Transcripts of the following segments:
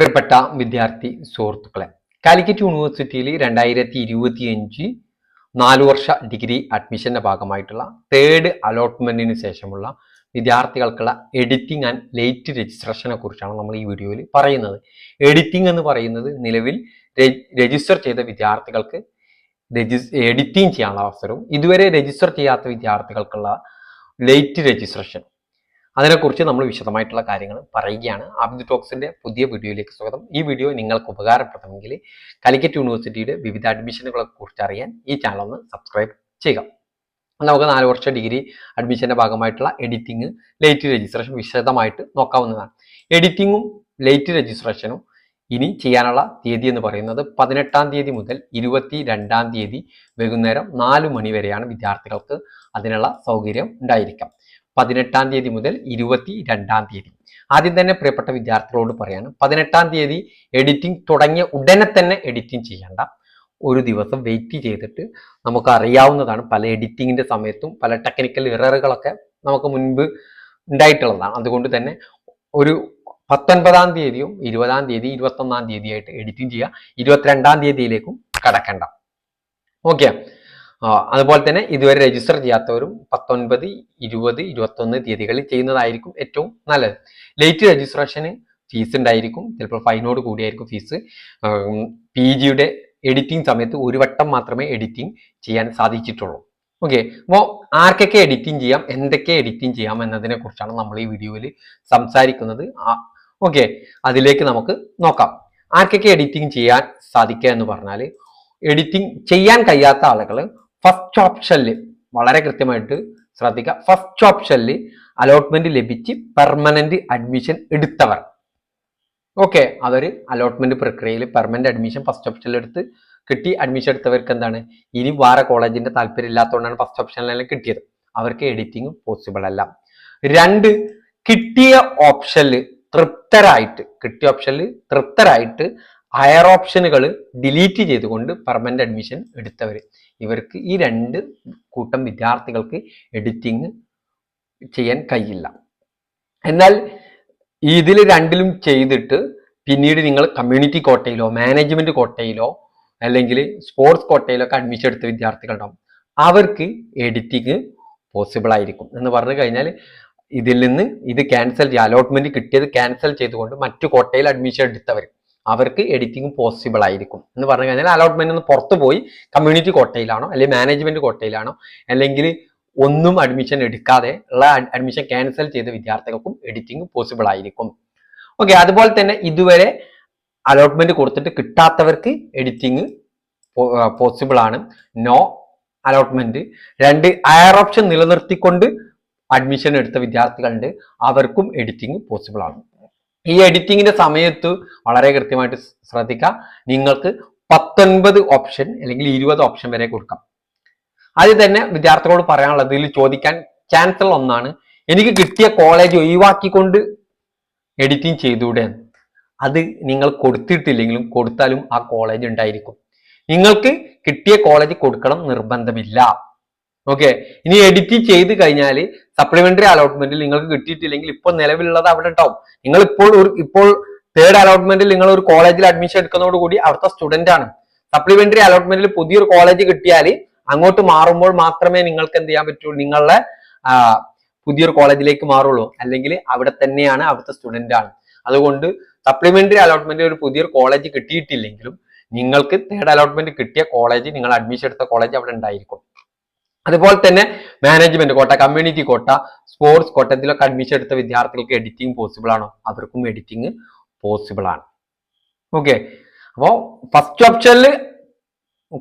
പ്രിയപ്പെട്ട വിദ്യാർത്ഥി സുഹൃത്തുക്കളെ കാലിക്കറ്റ് യൂണിവേഴ്സിറ്റിയിൽ രണ്ടായിരത്തി ഇരുപത്തി അഞ്ച് നാല് വർഷ ഡിഗ്രി അഡ്മിഷന്റെ ഭാഗമായിട്ടുള്ള തേർഡ് അലോട്ട്മെന്റിന് ശേഷമുള്ള വിദ്യാർത്ഥികൾക്കുള്ള എഡിറ്റിംഗ് ആൻഡ് ലേറ്റ് രജിസ്ട്രേഷനെ കുറിച്ചാണ് നമ്മൾ ഈ വീഡിയോയിൽ പറയുന്നത്. എഡിറ്റിംഗ് എന്ന് പറയുന്നത് നിലവിൽ രജിസ്റ്റർ ചെയ്ത വിദ്യാർത്ഥികൾക്ക് എഡിറ്റിംഗ് ചെയ്യാനുള്ള അവസരവും ഇതുവരെ രജിസ്റ്റർ ചെയ്യാത്ത വിദ്യാർത്ഥികൾക്കുള്ള ലേറ്റ് രജിസ്ട്രേഷൻ അതിനെക്കുറിച്ച് നമ്മൾ വിശദമായിട്ടുള്ള കാര്യങ്ങൾ പറയുകയാണ്. ആബിദ് ടോക്സിന്റെ പുതിയ വീഡിയോയിലേക്ക് സ്വാഗതം. ഈ വീഡിയോ നിങ്ങൾക്ക് ഉപകാരപ്രദമെങ്കിൽ കാലിക്കറ്റ് യൂണിവേഴ്സിറ്റിയുടെ വിവിധ അഡ്മിഷനുകളെ കുറിച്ച് അറിയാൻ ഈ ചാനൽ ഒന്ന് സബ്സ്ക്രൈബ് ചെയ്യുക. നമുക്ക് നാല് വർഷ ഡിഗ്രി അഡ്മിഷന്റെ ഭാഗമായിട്ടുള്ള എഡിറ്റിംഗ് ലേറ്റ് രജിസ്ട്രേഷൻ വിശദമായിട്ട് നോക്കാവുന്നതാണ്. എഡിറ്റിങ്ങും ലേറ്റ് രജിസ്ട്രേഷനും ഇനി ചെയ്യാനുള്ള തീയതി എന്ന് പറയുന്നത് പതിനെട്ടാം തീയതി മുതൽ ഇരുപത്തി രണ്ടാം തീയതി വൈകുന്നേരം നാല് മണി വരെയാണ് വിദ്യാർത്ഥികൾക്ക് അതിനുള്ള സൗകര്യം ഉണ്ടായിരിക്കാം. പതിനെട്ടാം തീയതി മുതൽ ഇരുപത്തി രണ്ടാം തീയതി. ആദ്യം തന്നെ പ്രിയപ്പെട്ട വിദ്യാർത്ഥികളോട് പറയാണ് പതിനെട്ടാം തീയതി എഡിറ്റിംഗ് തുടങ്ങിയ ഉടനെ തന്നെ എഡിറ്റിംഗ് ചെയ്യേണ്ട. ഒരു ദിവസം വെയിറ്റ് ചെയ്തിട്ട് നമുക്ക് അറിയാവുന്നതാണ് പല എഡിറ്റിങ്ങിന്റെ സമയത്തും പല ടെക്നിക്കൽ ഇററുകളൊക്കെ നമുക്ക് മുൻപ് ഉണ്ടായിട്ടുള്ളതാണ്. അതുകൊണ്ട് തന്നെ ഒരു പത്തൊൻപതാം തീയതിയും ഇരുപതാം തീയതി ഇരുപത്തൊന്നാം തീയതിയായിട്ട് എഡിറ്റിംഗ് ചെയ്യുക. ഇരുപത്തിരണ്ടാം തീയതിയിലേക്കും കടക്കണ്ട. ഓക്കെ അതുപോലെ തന്നെ ഇതുവരെ രജിസ്റ്റർ ചെയ്യാത്തവരും പത്തൊൻപത് ഇരുപത് ഇരുപത്തൊന്ന് തീയതികളിൽ ചെയ്യുന്നതായിരിക്കും ഏറ്റവും നല്ലത്. ലേറ്റ് രജിസ്ട്രേഷന് ഫീസ് ഉണ്ടായിരിക്കും. ചിലപ്പോൾ ഫൈനോട് കൂടിയായിരിക്കും ഫീസ് പി ജിയുടെ എഡിറ്റിംഗ് സമയത്ത് ഒരു വട്ടം മാത്രമേ എഡിറ്റിംഗ് ചെയ്യാൻ സാധിച്ചിട്ടുള്ളൂ. ഓക്കെ അപ്പോൾ ആർക്കൊക്കെ എഡിറ്റിംഗ് ചെയ്യാം? എന്തൊക്കെ എഡിറ്റിംഗ് ചെയ്യാം എന്നതിനെ കുറിച്ചാണ് നമ്മൾ ഈ വീഡിയോയിൽ സംസാരിക്കുന്നത്. ഓക്കെ അതിലേക്ക് നമുക്ക് നോക്കാം. ആർക്കൊക്കെ എഡിറ്റിംഗ് ചെയ്യാൻ സാധിക്കുക എന്ന് പറഞ്ഞാൽ എഡിറ്റിംഗ് ചെയ്യാൻ കഴിയാത്ത ആളുകൾ ഫസ്റ്റ് ഓപ്ഷനിൽ വളരെ കൃത്യമായിട്ട് ശ്രദ്ധിക്കുക ഫസ്റ്റ് ഓപ്ഷനിൽ അലോട്ട്മെന്റ് ലഭിച്ച് പെർമനന്റ് അഡ്മിഷൻ എടുത്തവർ. ഓക്കെ അതൊരു അലോട്ട്മെന്റ് പ്രക്രിയയിൽ പെർമനന്റ് അഡ്മിഷൻ ഫസ്റ്റ് ഓപ്ഷനിൽ എടുത്ത് കിട്ടി. അഡ്മിഷൻ എടുത്തവർക്ക് എന്താണ്? ഇനി വേറെ കോളേജിന്റെ താല്പര്യം ഇല്ലാത്തതുകൊണ്ടാണ് ഫസ്റ്റ് ഓപ്ഷനിലെല്ലാം കിട്ടിയത്. അവർക്ക് എഡിറ്റിംഗ് പോസിബിൾ അല്ല. രണ്ട് കിട്ടിയ ഓപ്ഷനിൽ തൃപ്തരായിട്ട് കിട്ടിയ ഓപ്ഷനിൽ തൃപ്തരായിട്ട് ഹയർ ഓപ്ഷനുകൾ ഡിലീറ്റ് ചെയ്തുകൊണ്ട് പെർമനന്റ് അഡ്മിഷൻ എടുത്തവർ. ഇവർക്ക് ഈ രണ്ട് കൂട്ടം വിദ്യാർത്ഥികൾക്ക് എഡിറ്റിംഗ് ചെയ്യാൻ കഴിയില്ല. എന്നാൽ ഇതിൽ രണ്ടിലും ചെയ്തിട്ട് പിന്നീട് നിങ്ങൾ കമ്മ്യൂണിറ്റി കോട്ടയിലോ മാനേജ്മെന്റ് കോട്ടയിലോ അല്ലെങ്കിൽ സ്പോർട്സ് കോട്ടയിലോ ഒക്കെ അഡ്മിഷൻ എടുത്ത വിദ്യാർത്ഥികളുണ്ടാവും അവർക്ക് എഡിറ്റിംഗ് പോസിബിൾ ആയിരിക്കും. എന്ന് പറഞ്ഞു കഴിഞ്ഞാൽ ഇതിൽ നിന്ന് ഇത് ക്യാൻസൽ ചെയ്യുക അലോട്ട്മെന്റ് കിട്ടിയത് ക്യാൻസൽ ചെയ്തുകൊണ്ട് മറ്റു കോട്ടയിൽ അഡ്മിഷൻ എടുത്തവർ. അവർക്ക് എഡിറ്റിംഗ് പോസിബിൾ ആയിരിക്കും. എന്ന് പറഞ്ഞു കഴിഞ്ഞാൽ അലോട്ട്മെന്റ് ഒന്ന് പുറത്തു പോയി കമ്മ്യൂണിറ്റി കോട്ടയിലാണോ അല്ലെങ്കിൽ മാനേജ്മെന്റ് കോട്ടയിലാണോ അല്ലെങ്കിൽ ഒന്നും അഡ്മിഷൻ എടുക്കാതെ ഉള്ള അഡ്മിഷൻ ക്യാൻസൽ ചെയ്ത വിദ്യാർത്ഥികൾക്കും എഡിറ്റിംഗ് പോസിബിൾ ആയിരിക്കും. ഓക്കെ അതുപോലെ തന്നെ ഇതുവരെ അലോട്ട്മെന്റ് കൊടുത്തിട്ട് കിട്ടാത്തവർക്ക് എഡിറ്റിംഗ് പോസിബിൾ ആണ്. നോ അലോട്ട്മെന്റ് രണ്ട് ഹയർ ഓപ്ഷൻ നിലനിർത്തിക്കൊണ്ട് അഡ്മിഷൻ എടുത്ത വിദ്യാർത്ഥികളുണ്ട്. അവർക്കും എഡിറ്റിംഗ് പോസിബിൾ ആണ്. ഈ എഡിറ്റിങ്ങിന്റെ സമയത്ത് വളരെ കൃത്യമായിട്ട് ശ്രദ്ധിക്കുക നിങ്ങൾക്ക് പത്തൊൻപത് ഓപ്ഷൻ അല്ലെങ്കിൽ ഇരുപത് ഓപ്ഷൻ വരെ കൊടുക്കാം. ആദ്യം തന്നെ വിദ്യാർത്ഥികളോട് പറയാനുള്ളത് ഇതിൽ ചോദിക്കാൻ ചാൻസൽ ഒന്നാണ്. എനിക്ക് കിട്ടിയ കോളേജ് ഒഴിവാക്കിക്കൊണ്ട് എഡിറ്റിംഗ് ചെയ്തുകൂടെ അത് നിങ്ങൾ കൊടുത്തിട്ടില്ലെങ്കിലും കൊടുത്താലും ആ കോളേജ് ഉണ്ടായിരിക്കും. നിങ്ങൾക്ക് കിട്ടിയ കോളേജ് കൊടുക്കണം നിർബന്ധമില്ല. ഓക്കെ ഇനി എഡിറ്റ് ചെയ്ത് കഴിഞ്ഞാൽ സപ്ലിമെന്ററി അലോട്ട്മെന്റിൽ നിങ്ങൾക്ക് കിട്ടിയിട്ടില്ലെങ്കിൽ ഇപ്പോൾ നിലവിലുള്ളത് അവിടെ ഉണ്ടാവും. നിങ്ങൾ ഇപ്പോൾ ഒരു ഇപ്പോൾ തേർഡ് അലോട്ട്മെന്റിൽ നിങ്ങൾ ഒരു കോളേജിൽ അഡ്മിഷൻ എടുക്കുന്നതോടുകൂടി അവിടുത്തെ സ്റ്റുഡന്റ് ആണ്. സപ്ലിമെന്ററി അലോട്ട്മെന്റിൽ പുതിയൊരു കോളേജ് കിട്ടിയാൽ അങ്ങോട്ട് മാറുമ്പോൾ മാത്രമേ നിങ്ങൾക്ക് എന്ത് ചെയ്യാൻ പറ്റുള്ളൂ നിങ്ങളുടെ പുതിയൊരു കോളേജിലേക്ക് മാറുള്ളൂ. അല്ലെങ്കിൽ അവിടെ തന്നെയാണ് അവിടുത്തെ സ്റ്റുഡന്റ് ആണ്. അതുകൊണ്ട് സപ്ലിമെന്ററി അലോട്ട്മെന്റിൽ ഒരു പുതിയൊരു കോളേജ് കിട്ടിയിട്ടില്ലെങ്കിലും നിങ്ങൾക്ക് തേർഡ് അലോട്ട്മെന്റ് കിട്ടിയ കോളേജ് നിങ്ങൾ അഡ്മിഷൻ എടുത്ത കോളേജ് അവിടെ ഉണ്ടായിരിക്കും. അതുപോലെ തന്നെ മാനേജ്മെന്റ് കോട്ട കമ്മ്യൂണിറ്റി കോട്ട സ്പോർട്സ് കോട്ട ഇതിലൊക്കെ അഡ്മിഷൻ എടുത്ത വിദ്യാർത്ഥികൾക്ക് എഡിറ്റിംഗ് പോസിബിൾ ആണോ? അവർക്കും എഡിറ്റിംഗ് പോസിബിൾ ആണ്. ഓക്കെ അപ്പോൾ ഫസ്റ്റ് ഓപ്ഷനിൽ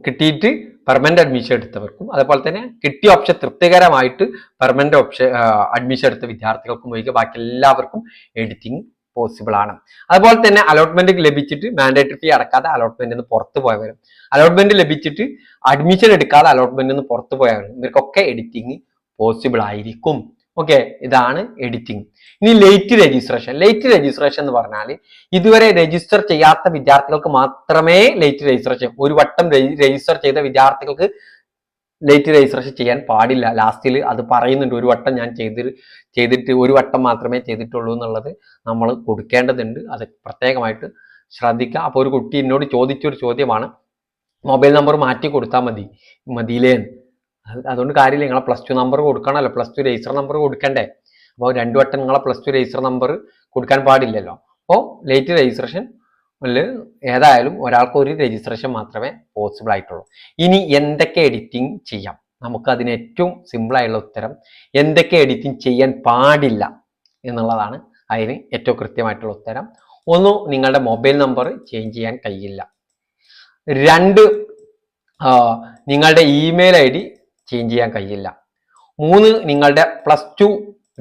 കിട്ടിയിട്ട് പെർമനന്റ് അഡ്മിഷൻ എടുത്തവർക്കും അതുപോലെ തന്നെ കിട്ടിയ ഓപ്ഷൻ തൃപ്തികരമായിട്ട് പെർമനന്റ് ഓപ്ഷൻ അഡ്മിഷൻ എടുത്ത വിദ്യാർത്ഥികൾക്കും ഒഴികെ ബാക്കി എല്ലാവർക്കും എഡിറ്റിംഗ് പോസിബിൾ ആണ്. അതുപോലെ തന്നെ അലോട്ട്മെന്റ് ലഭിച്ചിട്ട് മാൻഡേറ്ററി ഫീ അടക്കാതെ അലോട്ട്മെന്റ് നിന്ന് പുറത്തു പോയവരും. അലോട്ട്മെന്റ് ലഭിച്ചിട്ട് അഡ്മിഷൻ എടുക്കാതെ അലോട്ട്മെന്റ് നിന്ന് പുറത്തു പോയവരും. ഇവർക്കൊക്കെ എഡിറ്റിംഗ് പോസിബിൾ ആയിരിക്കും. ഓക്കെ ഇതാണ് എഡിറ്റിംഗ് ഇനി ലേറ്റ് രജിസ്ട്രേഷൻ ലേറ്റ് രജിസ്ട്രേഷൻ എന്ന് പറഞ്ഞാൽ ഇതുവരെ രജിസ്റ്റർ ചെയ്യാത്ത വിദ്യാർത്ഥികൾക്ക് മാത്രമേ ലേറ്റ് രജിസ്ട്രേഷൻ ഒരു വട്ടം രജിസ്റ്റർ ചെയ്ത വിദ്യാർത്ഥികൾക്ക് ലേറ്റ് രജിസ്ട്രേഷൻ ചെയ്യാൻ പാടില്ല. ലാസ്റ്റിൽ അത് പറയുന്നുണ്ട്. ഒരു വട്ടം ഞാൻ ചെയ്ത് ചെയ്തിട്ട് ഒരു വട്ടം മാത്രമേ ചെയ്തിട്ടുള്ളൂ എന്നുള്ളത് നമ്മൾ കൊടുക്കേണ്ടതുണ്ട്. അത് പ്രത്യേകമായിട്ട് ശ്രദ്ധിക്കുക. അപ്പോൾ ഒരു കുട്ടി എന്നോട് ചോദിച്ചൊരു ചോദ്യമാണ് മൊബൈൽ നമ്പർ മാറ്റി കൊടുത്താൽ മതി മതിയിലേ അതുകൊണ്ട് കാര്യമില്ല. നിങ്ങളെ പ്ലസ് ടു നമ്പർ കൊടുക്കണമല്ലോ. പ്ലസ് ടു രജിസ്റ്റർ നമ്പർ കൊടുക്കണ്ടേ? അപ്പോൾ രണ്ടു വട്ടം നിങ്ങളെ പ്ലസ് ടു രജിസ്റ്റർ നമ്പർ കൊടുക്കാൻ പാടില്ലല്ലോ. അപ്പോൾ ലേറ്റ് രജിസ്ട്രേഷൻ ഏതായാലും ഒരാൾക്ക് ഒരു രജിസ്ട്രേഷൻ മാത്രമേ പോസിബിൾ ആയിട്ടുള്ളൂ. ഇനി എന്തൊക്കെ എഡിറ്റിംഗ് ചെയ്യാം? നമുക്ക് അതിന് ഏറ്റവും സിമ്പിൾ ആയുള്ള ഉത്തരം എന്തൊക്കെ എഡിറ്റിംഗ് ചെയ്യാൻ പാടില്ല എന്നുള്ളതാണ് അതിന് ഏറ്റവും കൃത്യമായിട്ടുള്ള ഉത്തരം. ഒന്ന് നിങ്ങളുടെ മൊബൈൽ നമ്പർ ചേഞ്ച് ചെയ്യാൻ കഴിയില്ല. രണ്ട് നിങ്ങളുടെ ഇമെയിൽ ഐ ഡി ചേഞ്ച് ചെയ്യാൻ കഴിയില്ല. മൂന്ന് നിങ്ങളുടെ plus two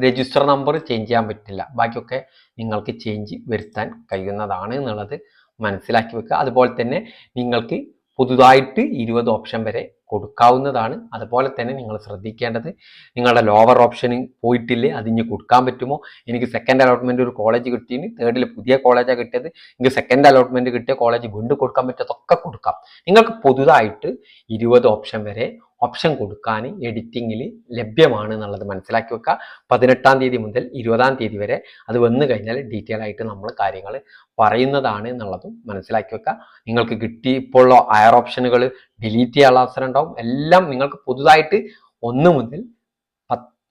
register number change ചെയ്യാൻ പറ്റില്ല. ബാക്കിയൊക്കെ നിങ്ങൾക്ക് ചേഞ്ച് വരുത്താൻ കഴിയുന്നതാണ് എന്നുള്ളത് മനസ്സിലാക്കി വെക്കുക. അതുപോലെ തന്നെ നിങ്ങൾക്ക് പുതുതായിട്ട് ഇരുപത് ഓപ്ഷൻ വരെ കൊടുക്കാവുന്നതാണ്. അതുപോലെ തന്നെ നിങ്ങൾ ശ്രദ്ധിക്കേണ്ടത് നിങ്ങളുടെ ലോവർ ഓപ്ഷന് പോയിട്ടില്ലേ അത് ഇനി കൊടുക്കാൻ പറ്റുമോ? എനിക്ക് സെക്കൻഡ് അലോട്ട്മെന്റ് ഒരു കോളേജ് കിട്ടിയിന് തേർഡിൽ പുതിയ കോളേജാണ് കിട്ടിയത്. എനിക്ക് സെക്കൻഡ് അലോട്ട്മെന്റ് കിട്ടിയ കോളേജ് വീണ്ടും കൊടുക്കാൻ പറ്റാത്തൊക്കെ കൊടുക്കാം. നിങ്ങൾക്ക് പുതുതായിട്ട് ഇരുപത് ഓപ്ഷൻ വരെ ഓപ്ഷൻ കൊടുക്കാൻ എഡിറ്റിങ്ങിൽ ലഭ്യമാണ് എന്നുള്ളത് മനസ്സിലാക്കി വെക്കുക പതിനെട്ടാം തീയതി മുതൽ ഇരുപതാം തീയതി വരെ അത് വന്നു കഴിഞ്ഞാൽ ഡീറ്റെയിൽ ആയിട്ട് നമ്മൾ കാര്യങ്ങൾ പറയുന്നതാണ് എന്നുള്ളതും മനസ്സിലാക്കി വെക്കുക നിങ്ങൾക്ക് കിട്ടി ഇപ്പോൾ ഹയർ ഓപ്ഷനുകൾ ഡിലീറ്റ് ചെയ്യാനുള്ള അവസരം ഉണ്ടാവും. എല്ലാം നിങ്ങൾക്ക് പുതുതായിട്ട് ഒന്ന് മുതൽ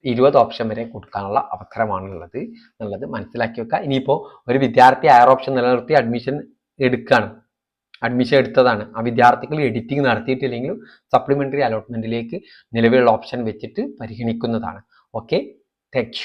ഇരുപത് ഓപ്ഷൻ വരെ കൊടുക്കാനുള്ള അവസരമാണുള്ളത് എന്നുള്ളത് മനസ്സിലാക്കി വെക്കുക ഇനിയിപ്പോൾ ഒരു വിദ്യാർത്ഥി ഹയർ ഓപ്ഷൻ നിലനിർത്തി അഡ്മിഷൻ എടുക്കുകയാണ് അഡ്മിഷൻ എടുത്തതാണ്. ആ വിദ്യാർത്ഥികൾ എഡിറ്റിംഗ് നടത്തിയിട്ടില്ലെങ്കിലും സപ്ലിമെന്ററി അലോട്ട്മെന്റിലേക്ക് നിലവിലുള്ള ഓപ്ഷൻ വെച്ചിട്ട് പരിഗണിക്കുന്നതാണ്. Okay thank